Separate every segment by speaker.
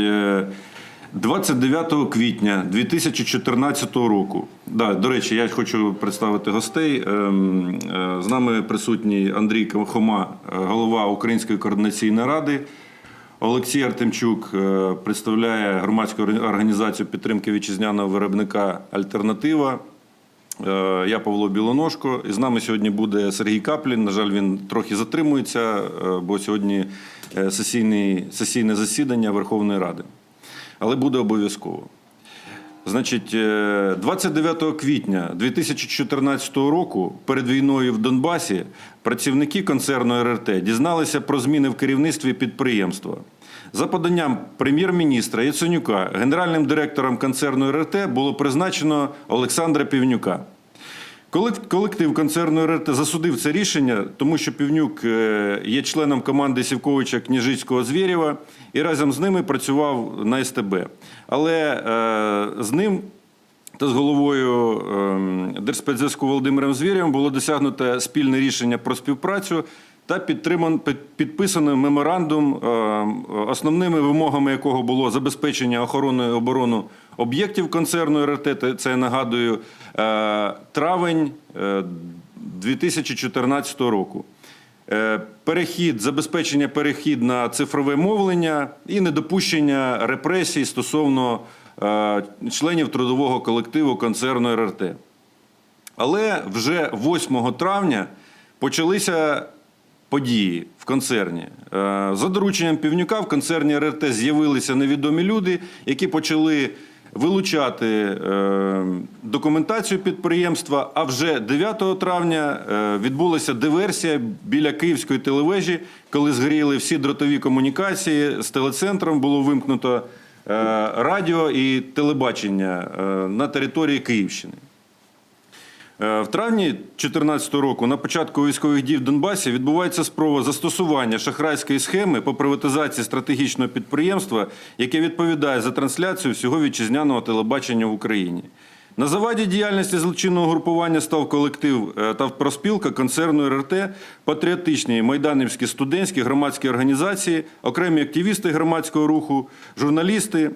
Speaker 1: Е, 29 квітня 2014 року. Да, до речі, я хочу представити гостей. Ем, е, З нами присутній Андрій Хома, е, голова Української координаційної ради. Олексій Артемчук е, представляє громадську організацію підтримки вітчизняного виробника Альтернатива. Е, Я Павло Білоножко. І з нами сьогодні буде Сергій Каплін. На жаль, він трохи затримується, е, бо сьогодні е, сесійне засідання Верховної Ради. Але буде обов'язково. Значить, е, 29 квітня 2014 року, перед війною в Донбасі, працівники концерну РРТ дізналися про зміни в керівництві підприємства. За поданням прем'єр-міністра Яценюка, генеральним директором концерну РРТ було призначено Олександра Півнюка. Колек- Колектив концерну РРТ засудив це рішення, тому що Півнюк е, є членом команди Сівковича Княжицького Звєрєва і разом з ними працював на СТБ. Але е, з ним та з головою е, Держспецзв'язку Володимиром Звєрєвим було досягнуто спільне рішення про співпрацю та підтриман, під- підписано меморандум, е, основними вимогами якого було забезпечення охорони і оборону об'єктів концерну РРТ. Це я нагадую е, травень е, 2014 року. Е, Перехід, забезпечення перехід на цифрове мовлення і недопущення репресій стосовно членів трудового колективу концерну РРТ. Але вже 8 травня почалися події в концерні. Е, За дорученням півнюка в концерні РРТ з'явилися невідомі люди, які почали вилучати е, документацію підприємства. А вже 9 травня е, відбулася диверсія біля Київської телевежі, коли згоріли всі дротові комунікації з телецентром. Було вимкнуто радіо і телебачення на території Київщини. Е, В травні 2014 року, на початку військових дій в Донбасі, відбувається спроба застосування шахрайської схеми по приватизації стратегічного підприємства, яке відповідає за трансляцію всього вітчизняного телебачення в Україні. На заваді діяльності злочинного групування став колектив е, та проспілка концерну РРТ, патріотичні майданівські студентські громадські організації, окремі активісти громадського руху, журналісти,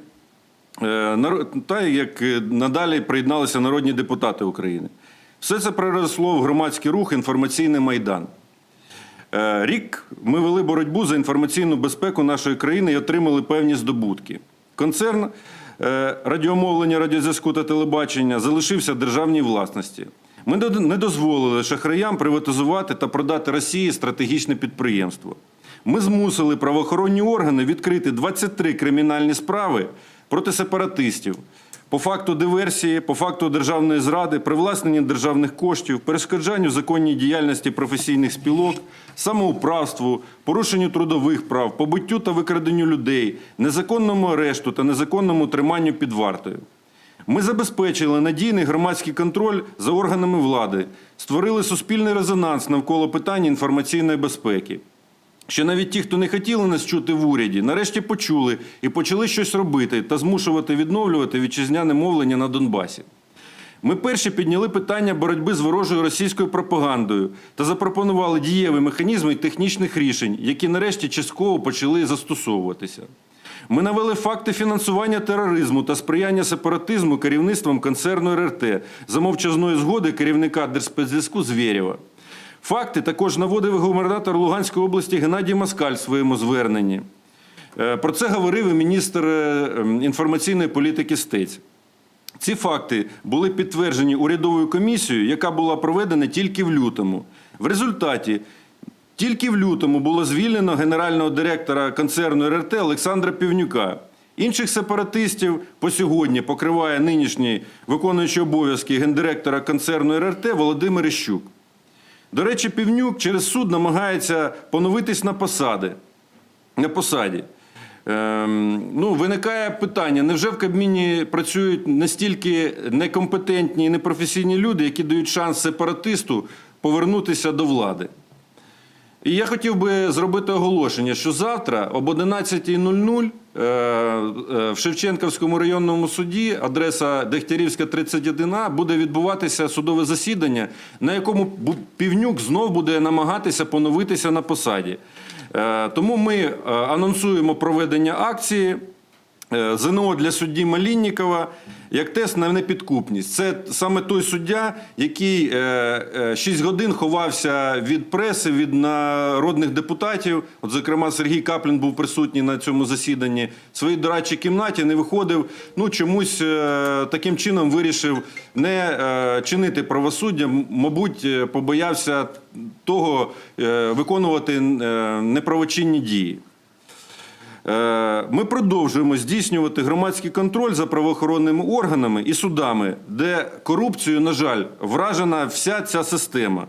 Speaker 1: Е, та як надалі приєдналися народні депутати України. Все це переросло в громадський рух інформаційний майдан. Е, Рік ми вели боротьбу за інформаційну безпеку нашої країни і отримали певні здобутки. Концерн е, радіомовлення, радіозв'язку та телебачення залишився державній власності. Ми не дозволили шахраям приватизувати та продати Росії стратегічне підприємство. Ми змусили правоохоронні органи відкрити 23 кримінальні справи проти сепаратистів по факту диверсії, по факту державної зради, привласнення державних коштів, перешкоджанню законній діяльності професійних спілок, самоуправству, порушенню трудових прав, побиттю та викраденню людей, незаконному арешту та незаконному триманню під вартою. Ми забезпечили надійний громадський контроль за органами влади, створили суспільний резонанс навколо питань інформаційної безпеки. Що навіть ті, хто не хотіли нас чути в уряді, нарешті почули і почали щось робити та змушувати відновлювати вітчизняне мовлення на Донбасі. Ми перші підняли питання боротьби з ворожою російською пропагандою та запропонували дієві механізми і технічних рішень, які нарешті частково почали застосовуватися. Ми навели факти фінансування тероризму та сприяння сепаратизму керівництвом концерну РРТ за мовчазної згоди керівника Держспецзв'язку Звєрєва. Факти також наводив губернатор Луганської області Геннадій Москаль в своєму зверненні. Е, Про це говорив і міністр е, інформаційної політики Стець. Ці факти були підтверджені урядовою комісією, яка була проведена тільки в лютому. В результаті тільки в лютому було звільнено генерального директора концерну РРТ Олександра Півнюка. Інших сепаратистів по сьогодні покриває нинішній виконуючий обов'язки гендиректора концерну РРТ Володимир Іщук. До речі, Півнюк через суд намагається поновитись на посади. На посаді. Ем, ну, виникає питання: невже в Кабміні працюють настільки некомпетентні і непрофесійні люди, які дають шанс сепаратисту повернутися до влади? І я хотів би зробити оголошення, що завтра об 11.00 е, е, в Шевченківському районному суді, адреса Дегтярівська 31А, буде відбуватися судове засідання, на якому Півнюк знов буде намагатися поновитися на посаді. Е, Тому ми анонсуємо проведення акції. Е, ЗНО для судді Маліннікова як тест на непідкупність. Це саме той суддя, який 6 годин ховався від преси, від народних депутатів. От, зокрема, Сергій Каплін був присутній на цьому засіданні. В своїй дорадчій кімнаті не виходив. Ну, чомусь е, таким чином вирішив не е, чинити правосуддя. Мабуть, е, побоявся того е, виконувати е, неправочинні дії. Е, Ми продовжуємо здійснювати громадський контроль за правоохоронними органами і судами, де корупцією, на жаль, вражена вся ця система.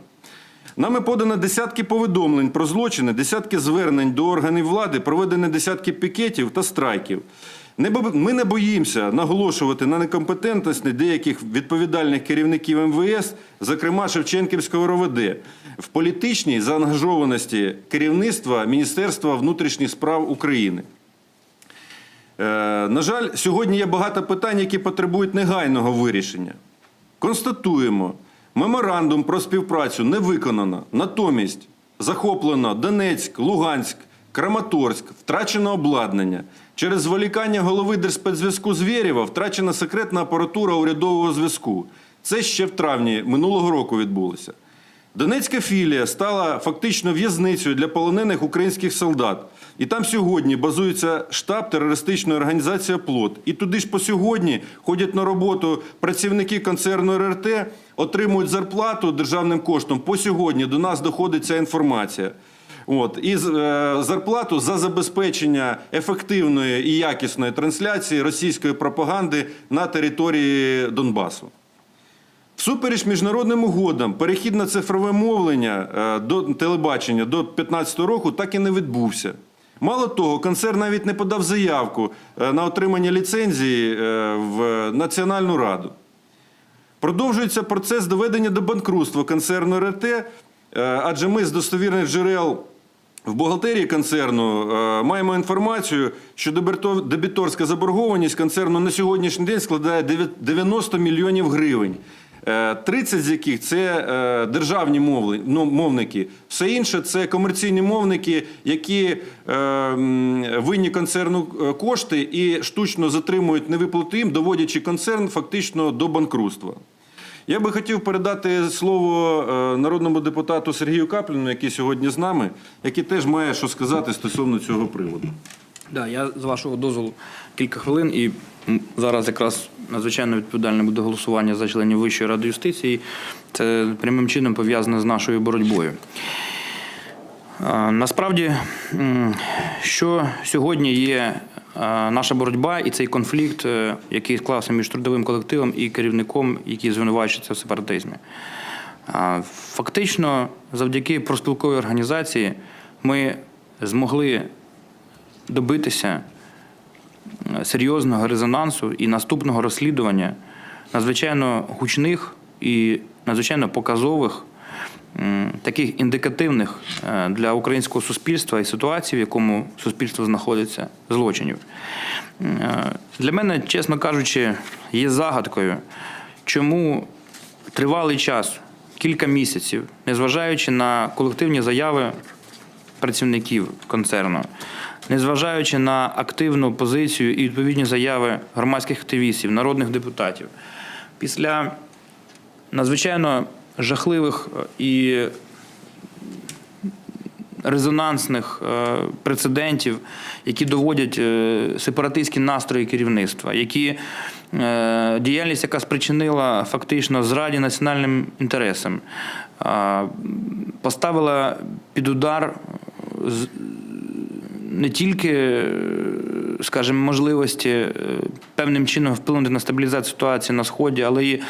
Speaker 1: Нами подано десятки повідомлень про злочини, десятки звернень до органів влади, проведені десятки пікетів та страйків. Ми не боїмося наголошувати на некомпетентності деяких відповідальних керівників МВС, зокрема Шевченківського РОВД, в політичній заангажованості керівництва Міністерства внутрішніх справ України. Е, на жаль, сьогодні є багато питань, які потребують негайного вирішення. Констатуємо, меморандум про співпрацю не виконано. Натомість захоплено Донецьк, Луганськ, Краматорськ, втрачено обладнання. Через зволікання голови Держспецзв'язку Звєрєва втрачена секретна апаратура урядового зв'язку. Це ще в травні минулого року відбулося. Донецька філія стала фактично в'язницею для полонених українських солдат. І там сьогодні базується штаб терористичної організації «Плот». І туди ж по сьогодні ходять на роботу працівники концерну РРТ, отримують зарплату державним коштом. По сьогодні до нас доходить ця інформація. От і е, зарплату за забезпечення ефективної і якісної трансляції російської пропаганди на території Донбасу. Всупереч міжнародним угодам, перехід на цифрове мовлення е, до телебачення до 2015 року так і не відбувся. Мало того, концерн навіть не подав заявку е, на отримання ліцензії в Національну раду. Продовжується процес доведення до банкрутства концерну РТ, адже ми з достовірних джерел в бухгалтерії концерну е, маємо інформацію, що дебіторська заборгованість концерну на сьогоднішній день складає дев'ят- 90 мільйонів гривень. Е, 30 з яких це е, державні мовли- ну, мовники, все інше це комерційні мовники, які е, винні концерну е, кошти і штучно затримують невиплати їм, доводячи концерн фактично до банкрутства. Я би хотів передати слово е, народному депутату Сергію Капліну, який сьогодні з нами, який теж має що сказати стосовно цього приводу.
Speaker 2: Да, я з вашого дозволу кілька хвилин, і зараз якраз надзвичайно відповідальне буде голосування за членів Вищої ради юстиції. Це прямим чином пов'язане з нашою боротьбою. Насправді, що сьогодні є наша боротьба і цей конфлікт, е, який склався між трудовим колективом і керівником, який звинувачується в сепаратизмі. Фактично, завдяки проспілковій організації ми змогли добитися е, серйозного резонансу і наступного розслідування надзвичайно гучних і надзвичайно показових, таких індикативних е, для українського суспільства і ситуації, в якому суспільство знаходиться, злочинів. Е, Для мене, чесно кажучи, є загадкою, чому тривалий час, кілька місяців, незважаючи на колективні заяви працівників концерну, незважаючи на активну позицію і відповідні заяви громадських активістів, народних депутатів, після надзвичайно жахливих е, і резонансних е, прецедентів, які доводять е, сепаратистські настрої керівництва, які діяльність, яка спричинила фактично зраді національним інтересам, поставила під удар не тільки, е, скажімо, можливості е, певним чином вплинути на стабілізацію ситуації на сході, але і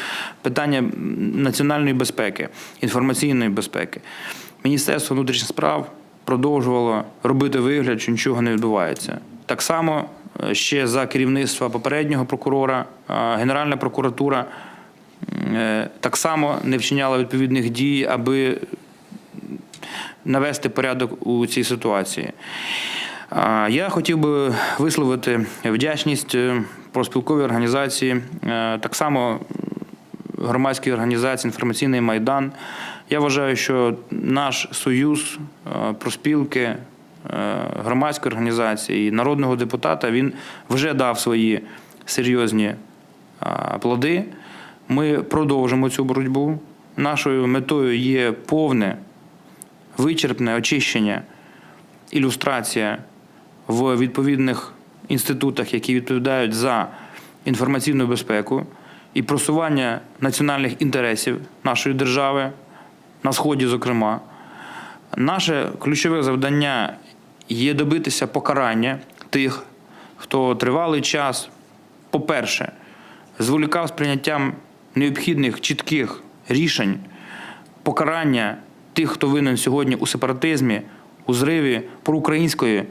Speaker 2: питання національної безпеки, інформаційної безпеки. Міністерство внутрішніх справ продовжувало робити вигляд, що нічого не відбувається. Так само е, ще за керівництва попереднього прокурора, Генеральна прокуратура так само не вчиняла відповідних дій, аби навести порядок у цій ситуації. Я хотів би висловити вдячність е, проспілковій організації, е, так само громадській організації Інформаційний майдан. Я вважаю, що наш союз е, проспілки, громадської організації, і народного депутата, він вже дав свої серйозні плоди. Ми продовжимо цю боротьбу. Нашою метою є повне, вичерпне очищення, ілюстрація в відповідних інститутах, які відповідають за інформаційну безпеку і просування національних інтересів нашої держави на сході, зокрема. Наше ключове завдання є добитися покарання тих, хто тривалий час, по-перше, зволікав з прийняттям необхідних чітких рішень, покарання тих, хто винен сьогодні у сепаратизмі, у зриві проукраїнської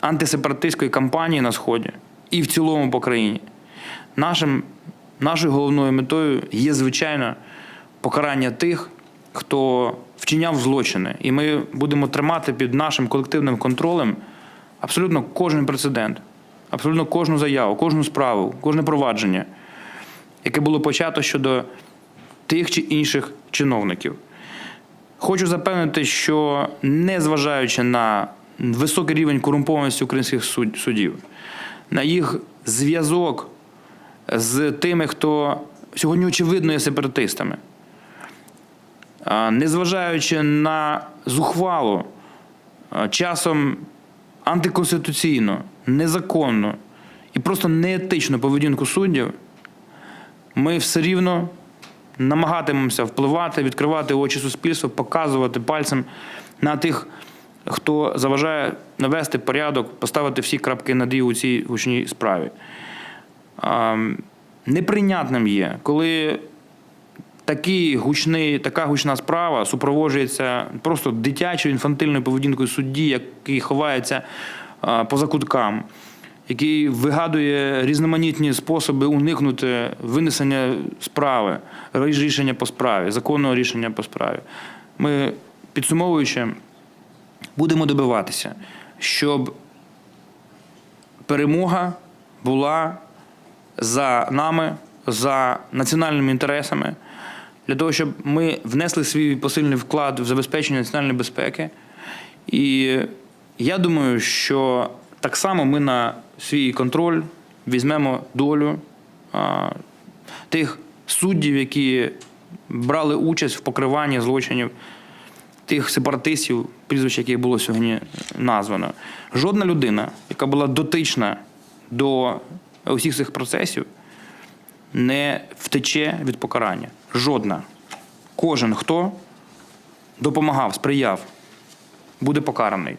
Speaker 2: антисепаратистської кампанії на Сході і в цілому по країні. Нашим, нашою головною метою є, звичайно, покарання тих, хто вчиняв злочини. І ми будемо тримати під нашим колективним контролем абсолютно кожен прецедент, абсолютно кожну заяву, кожну справу, кожне провадження, яке було почато щодо тих чи інших чиновників. Хочу запевнити, що незважаючи на високий рівень корумпованості українських суд- судів, на їх зв'язок з тими, хто сьогодні очевидно є сепаратистами, незважаючи на зухвалу, часом антиконституційну, незаконну і просто неетичну поведінку суддів, ми все рівно намагатимемося впливати, відкривати очі суспільства, показувати пальцем на тих, хто заважає навести порядок, поставити всі крапки над «і» у цій гучній справі. Неприйнятним є, коли такий гучний, така гучна справа супроводжується просто дитячою інфантильною поведінкою судді, який ховається по закуткам, який вигадує різноманітні способи уникнути винесення справи, рішення по справі, законного рішення по справі. Ми, підсумовуючи, будемо добиватися, щоб перемога була за нами, за національними інтересами, для того, щоб ми внесли свій посильний вклад в забезпечення національної безпеки. І я думаю, що так само ми на свій контроль візьмемо долю а, тих суддів, які брали участь в покриванні злочинів тих сепаратистів, прізвищ яких було сьогодні названо. Жодна людина, яка була дотична до усіх цих процесів, не втече від покарання. Жодна. Кожен, хто допомагав, сприяв, буде покараний.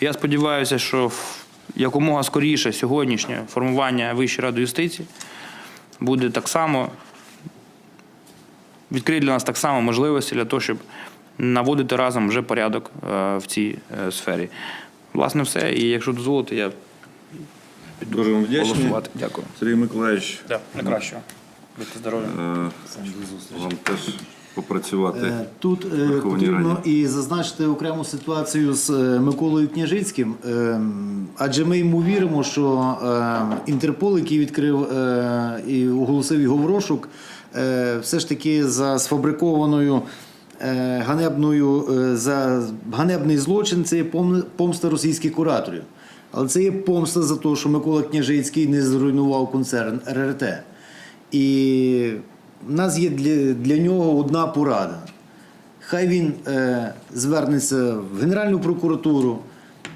Speaker 2: Я сподіваюся, що якомога скоріше сьогоднішнє формування Вищої ради юстиції буде так само відкриє для нас так само можливості для того, щоб наводити разом вже порядок е, в цій е, сфері. Власне, все. І якщо дозволите, я піду
Speaker 1: Дуже вам вдячний.
Speaker 2: голосувати. Дякую.
Speaker 1: Сергій Миколаївич,
Speaker 2: Да, найкращого. Будьте здорові.
Speaker 1: е, вам теж попрацювати.
Speaker 3: Е, Тут е,
Speaker 1: Верховній
Speaker 3: потрібно
Speaker 1: Раді.
Speaker 3: і зазначити окрему ситуацію з е, Миколою Княжицьким, е, адже ми йому віримо, що е, Інтерпол, який відкрив е, і оголосив його в розшук, е, все ж таки за сфабрикованою ганебною е, за ганебний злочин це є помста російських кураторів. Але це є помста за те, що Микола Княжицький не зруйнував концерн РРТ. І в нас є для, для нього одна порада. Хай він е, звернеться в Генеральну прокуратуру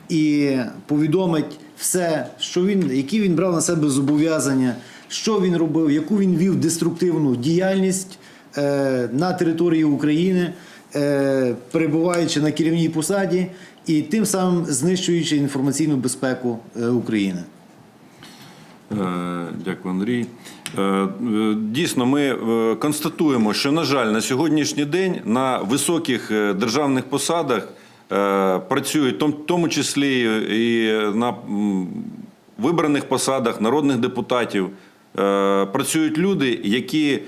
Speaker 3: і повідомить все, що він, які він брав на себе зобов'язання, що він робив, яку він вів деструктивну діяльність е, на території України, е, перебуваючи на керівній посаді і тим самим знищуючи інформаційну безпеку е, України.
Speaker 1: Е, Дякую, Андрій. Е, е, Дійсно, ми е, констатуємо, що, на жаль, на сьогоднішній день на високих е, державних посадах е, працюють, в тому числі і на вибраних посадах народних депутатів, е, працюють люди, які е,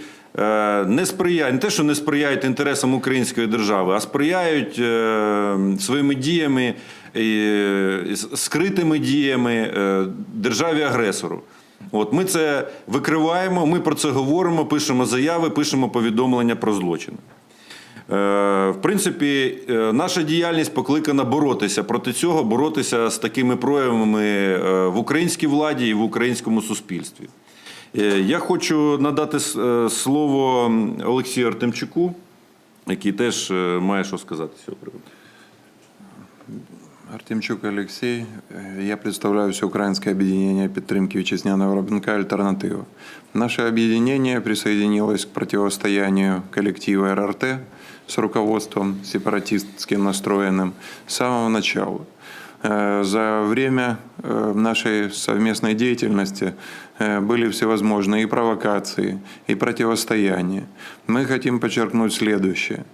Speaker 1: не сприяють, не те, що не сприяють інтересам української держави, а сприяють е, своїми діями, е, скритими діями е, державі-агресору. От ми це викриваємо, ми про це говоримо, пишемо заяви, пишемо повідомлення про злочини. Е, В принципі, е, наша діяльність покликана боротися проти цього, боротися з такими проявами е, в українській владі і в українському суспільстві. Е, Я хочу надати с- е, слово Олексію Артемчуку, який теж е, має що сказати з цього приводу.
Speaker 4: Артемчук Алексей. Э, Я представляю Всеукраинское объединение підтримки вітчизняного виробника «Альтернатива». Наше объединение присоединилось к противостоянию коллектива РРТ с руководством сепаратистским настроенным с самого начала. Э, За время э, нашей совместной деятельности э, были всевозможные и провокации, и противостояния. Мы хотим подчеркнуть следующее.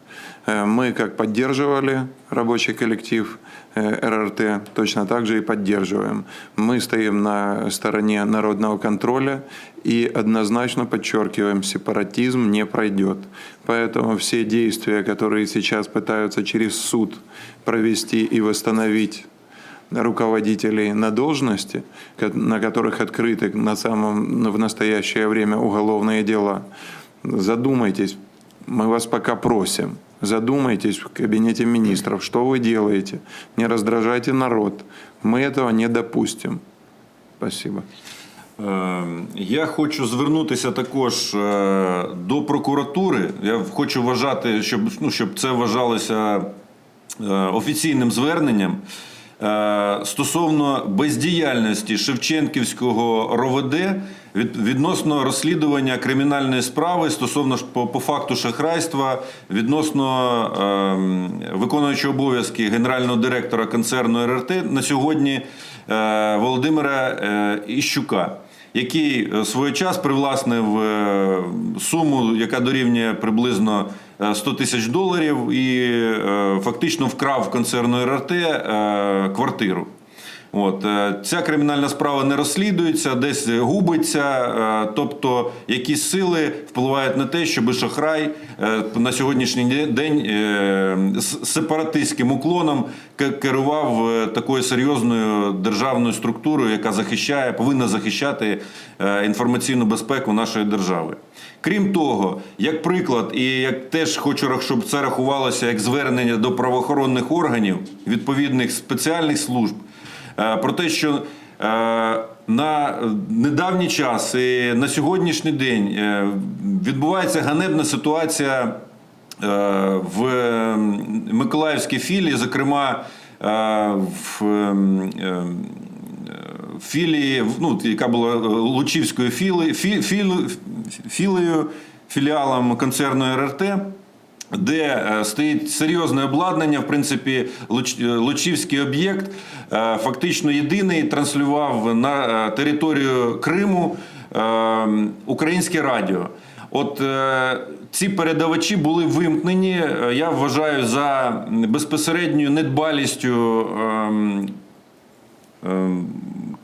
Speaker 4: Мы как поддерживали рабочий коллектив РРТ, точно так же и поддерживаем. Мы стоим на стороне народного контроля и однозначно подчеркиваем, сепаратизм не пройдет. Поэтому все действия, которые сейчас пытаются через суд провести и восстановить руководителей на должности, ко- на которых открыты на самом, в настоящее время уголовные дела. Задумайтесь, мы вас пока просим, задумайтесь в кабинете министров, что вы делаете, не раздражайте народ. Мы этого не допустим. Спасибо.
Speaker 1: Е, Я хочу звернутися також е, до прокуратури. Я хочу вважати, щоб, ну, щоб це вважалося е, офіційним зверненням е, стосовно бездіяльності Шевченківського РОВД від, відносно розслідування кримінальної справи стосовно по, по факту шахрайства відносно е, виконуючого обов'язки генерального директора концерну РРТ на сьогодні е, Володимира е, Іщука який е, свій час привласнив е, суму, яка дорівнює приблизно е, 100 тисяч доларів, і е, фактично вкрав концерну РРТ е, квартиру. От е, ця кримінальна справа не розслідується, десь губиться. е, Тобто, якісь сили впливають на те, щоб шахрай е, на сьогоднішній день з сепаратистським уклоном керував такою серйозною державною структурою, яка захищає, повинна захищати інформаційну безпеку нашої держави. Крім того, як приклад, і як теж хочу, щоб це рахувалося як звернення до правоохоронних органів відповідних спеціальних служб. Е, про те, що е, на недавній час і на сьогоднішній день е, відбувається ганебна ситуація в Миколаївській філії, зокрема в ем, ем, філії, ну, яка була Лучівською філи, фі, філи- філею, філіалом концерну РРТ, де стоїть серйозне обладнання. В принципі, Луч- Лучівський об'єкт фактично єдиний транслював на е, територію Криму е, українське радіо. От е, ці передавачі були вимкнені. е, Я вважаю за безпосередньою недбалістю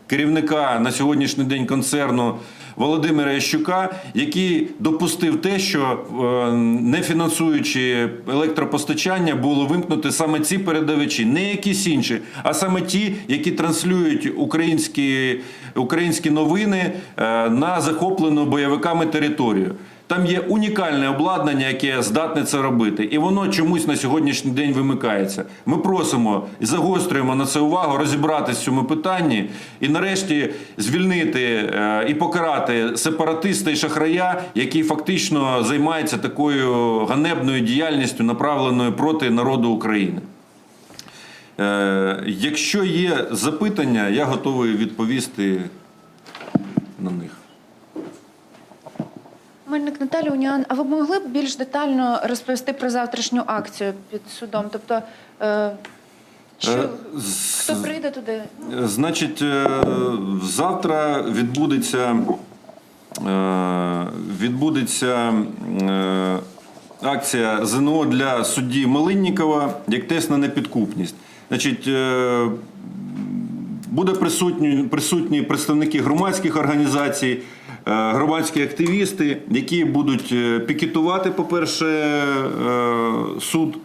Speaker 1: керівника на сьогоднішній день концерну Володимира Ящука, який допустив те, що е, не фінансуючи електропостачання, було вимкнути саме ці передавачі, не якісь інші, а саме ті, які транслюють українські, українські новини е, на захоплену бойовиками територію. Там є унікальне обладнання, яке здатне це робити, і воно чомусь на сьогоднішній день вимикається. Ми просимо і загострюємо на це увагу, розібратися в цьому питанні і нарешті звільнити е, і покарати сепаратиста і шахрая, який фактично займається такою ганебною діяльністю, направленою проти народу України. Е, Якщо є запитання, я готовий відповісти на них.
Speaker 5: Мельник Наталя Уніан, а ви б могли б більш детально розповісти про завтрашню акцію під судом? Тобто, е, що,
Speaker 1: Е,
Speaker 5: хто прийде туди?
Speaker 1: Значить, е, завтра відбудеться, е, відбудеться е, акція ЗНО для судді Малиннікова як тест на непідкупність. Значить, е, буде присутні, присутні представники громадських організацій, громадські активісти, які будуть е, пікетувати, по-перше, е, суд.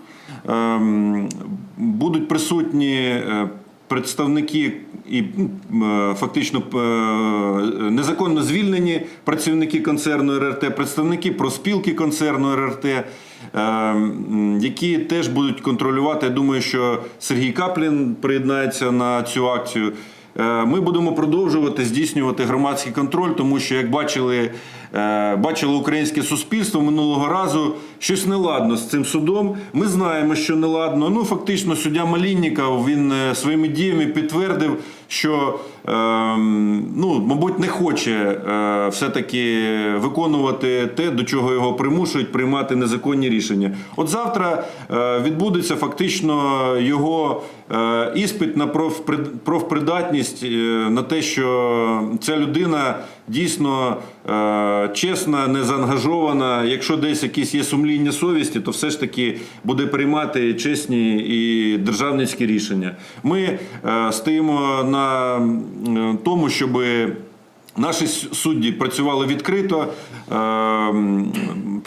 Speaker 1: Ем, Будуть присутні е, представники і е, фактично е, незаконно звільнені працівники концерну РРТ, представники проспілки концерну РРТ, е, які теж будуть контролювати. Я думаю, що Сергій Каплін приєднається на цю акцію. Е, Ми будемо продовжувати здійснювати громадський контроль, тому що, як бачили, е, бачило українське суспільство минулого разу, щось неладно з цим судом. Ми знаємо, що неладно. Ну, фактично, суддя Малінніков він е, своїми діями підтвердив, що е, ну, мабуть, не хоче е, все-таки виконувати те, до чого його примушують приймати незаконні рішення. От завтра е, відбудеться фактично його е, іспит на профпридатність, е, на те, що ця людина дійсно е, чесна, не заангажована. Якщо десь якісь є сумління совісті, то все ж таки буде приймати чесні і державницькі рішення. Ми е, стоїмо на е, тому, щоб Наші судді працювали відкрито.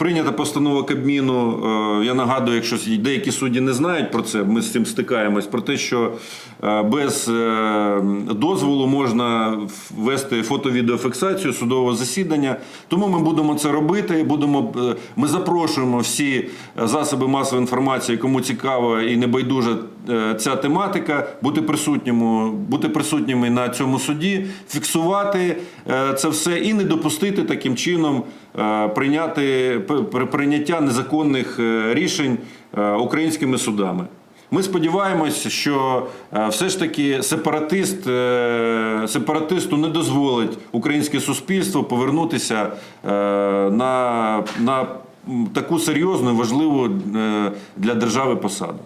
Speaker 1: Прийнята постанова Кабміну. е, Я нагадую, якщо деякі судді не знають про це, ми з цим стикаємось, про те, що е, без е, дозволу можна ввести фото-відеофіксацію судового засідання. Тому ми будемо це робити. Будемо, ми запрошуємо всі засоби масової інформації, кому цікаво і небайдужа ця тематика, бути присутніми, бути присутніми на цьому суді, фіксувати це все і не допустити таким чином прийняти п- прийняття незаконних е, рішень е, українськими судами. Ми сподіваємось, що е, все ж таки сепаратист, е, сепаратисту не дозволить українське суспільство повернутися е, на, на таку серйозну важливу е, для держави посаду.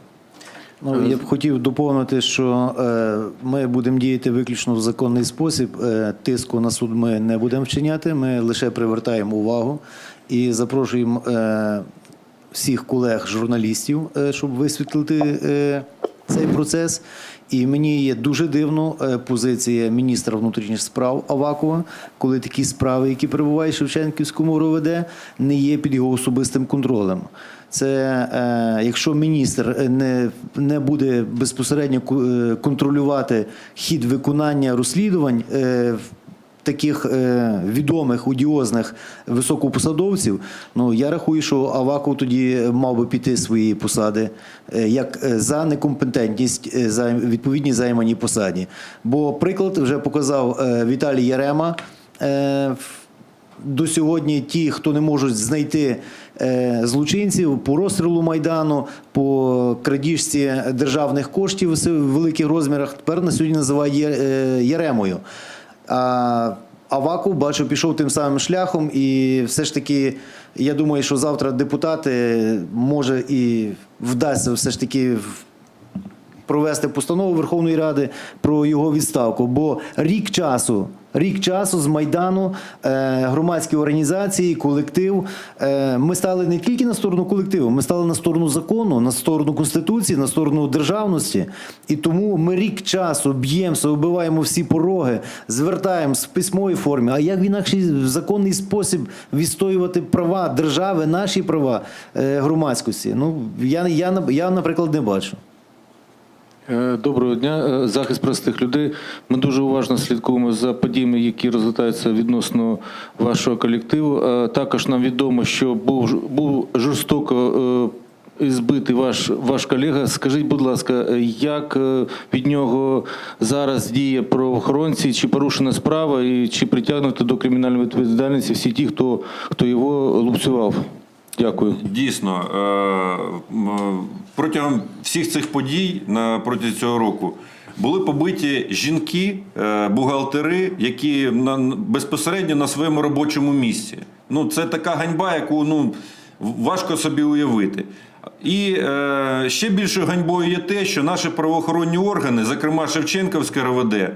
Speaker 3: Ну, я б хотів доповнити, що е, ми будемо діяти виключно в законний спосіб. Е, тиску на суд ми не будемо вчиняти, ми лише привертаємо увагу і запрошуємо е, всіх колег журналістів, е, щоб висвітлити е, цей процес. І мені є дуже дивно е, позиція міністра внутрішніх справ Авакова, коли такі справи, які перебувають в Шевченківському РОВД, не є під його особистим контролем. Це е, якщо міністр не, не буде безпосередньо е, контролювати хід виконання розслідувань. Е, Таких відомих одіозних високопосадовців, ну я рахую, що Аваков тоді мав би піти з своєї посади як за некомпетентність за відповідній займаній посаді. Бо приклад вже показав Віталій Ярема. До сьогодні ті, хто не можуть знайти е, злочинців по розстрілу майдану, по крадіжці державних коштів в великих розмірах, тепер на сьогодні називають Є- е, Яремою. А Аваков, бачу, пішов тим самим шляхом, і все ж таки, я думаю, що завтра депутати може і вдасться все ж таки в- провести постанову Верховної Ради про його відставку. Бо рік часу, рік часу з Майдану е, громадські організації, колектив. Е, ми стали не тільки на сторону колективу, ми стали на сторону закону, на сторону конституції, на сторону державності. І тому ми рік часу б'ємося, вбиваємо всі пороги, звертаємось в письмовій формі. А як в інакший законний спосіб відстоювати права держави, наші права е, громадськості? Ну я, я, я, наприклад, не бачу.
Speaker 6: Е, Доброго дня, Е, захист простих людей. Ми дуже уважно слідкуємо за подіями, які розгортаються відносно вашого колективу. Е, Також нам відомо, що був був жорстоко збитий ваш ваш колега. Скажіть, будь ласка, як від нього зараз діє правоохоронці? Чи порушена справа, і чи притягнуто до кримінальної відповідальності всі ті, хто хто його лупцював? Дякую.
Speaker 1: Дійсно, е, протягом всіх цих подій на протязі цього року були побиті жінки, е, бухгалтери, які на, безпосередньо на своєму робочому місці. Ну, це така ганьба, яку ну, важко собі уявити. І е, ще більшою ганьбою є те, що наші правоохоронні органи, зокрема Шевченківське РВД, е,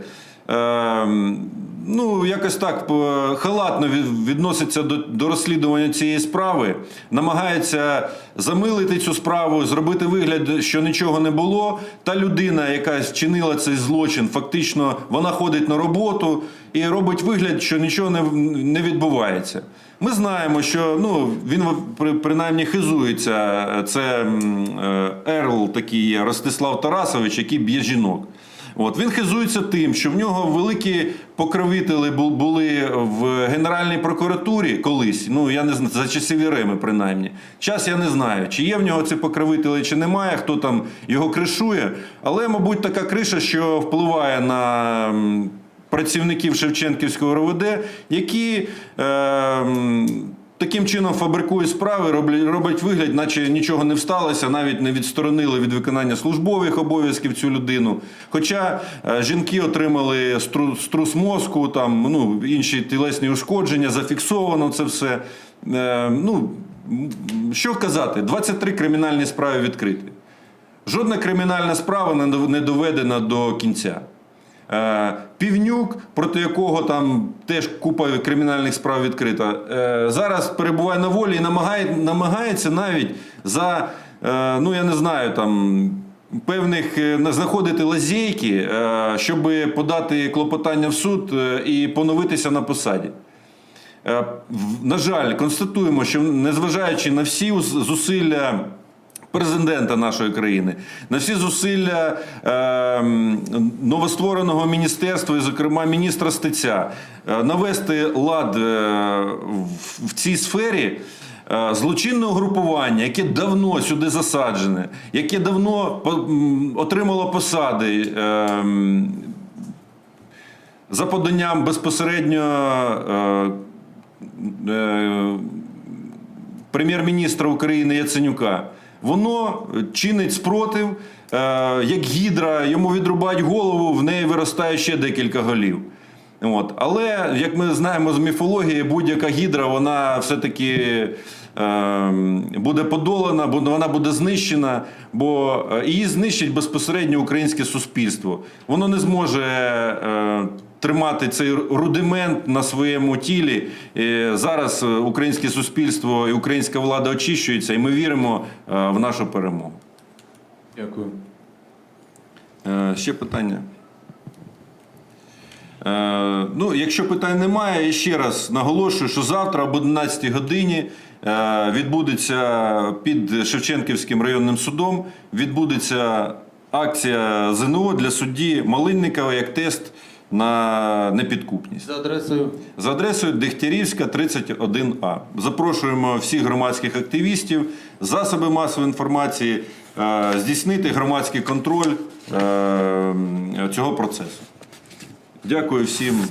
Speaker 1: ну, якось так е, халатно відноситься до, до розслідування цієї справи, намагається замилити цю справу, зробити вигляд, що нічого не було. Та людина, яка вчинила цей злочин, фактично вона ходить на роботу і робить вигляд, що нічого не, не відбувається. Ми знаємо, що ну, він при- принаймні хизується. Це е, Ерл такий Ростислав Тарасович, який б'є жінок. От він хизується тим, що в нього великі покровителі були в Генеральній прокуратурі колись. Ну я не знаю, за часів Єреми, принаймні. Час я не знаю, чи є в нього ці покровителі, чи немає, хто там його кришує. Але, мабуть, така криша, що впливає на працівників Шевченківського РОВД, які. Е, Таким чином фабрикують справи, роблять, роблять вигляд, наче нічого не всталося, навіть не відсторонили від виконання службових обов'язків цю людину. Хоча е, жінки отримали стру, струс мозку, там, ну, інші тілесні ушкодження, зафіксовано це все. Е, ну, що казати, 23 кримінальні справи відкриті. Жодна кримінальна справа не доведена до кінця. Е, Півнюк, проти якого там теж купа кримінальних справ відкрита, е, зараз перебуває на волі і намагає, намагається навіть за, е, ну я не знаю, там. Певних знаходити лазейки, щоб подати клопотання в суд і поновитися на посаді. На жаль, констатуємо, що незважаючи на всі зусилля президента нашої країни, на всі зусилля е, новоствореного міністерства, і, зокрема, міністра Стеця, е, навести лад е, в, цій сфері. е, Злочинне угрупування, яке давно сюди засаджене, яке давно отримало посади, е, м, за поданням безпосередньо прем'єр-міністра України Яценюка, воно чинить спротив, е, як гідра, йому відрубають голову, в неї виростає ще декілька голів. От. Але, як ми знаємо з міфології, будь-яка гідра, вона все-таки е, буде подолана, бо вона буде знищена, бо е, її знищить безпосередньо українське суспільство. Воно не зможе е, тримати цей рудимент на своєму тілі. Зараз е, українське суспільство і українська влада очищується, і ми віримо в нашу перемогу.
Speaker 6: Дякую.
Speaker 1: Ще питання. Ну, якщо питань немає, я ще раз наголошую, що завтра об 11 годині відбудеться під Шевченківським районним судом відбудеться акція ЗНО для судді Малинникова як тест на непідкупність.
Speaker 6: За адресою
Speaker 1: За адресою Дегтярівська, 31А. Запрошуємо всіх громадських активістів, засоби масової інформації е, здійснити громадський контроль е, цього процесу. Дякую всім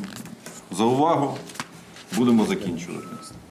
Speaker 1: за увагу. Будемо закінчувати.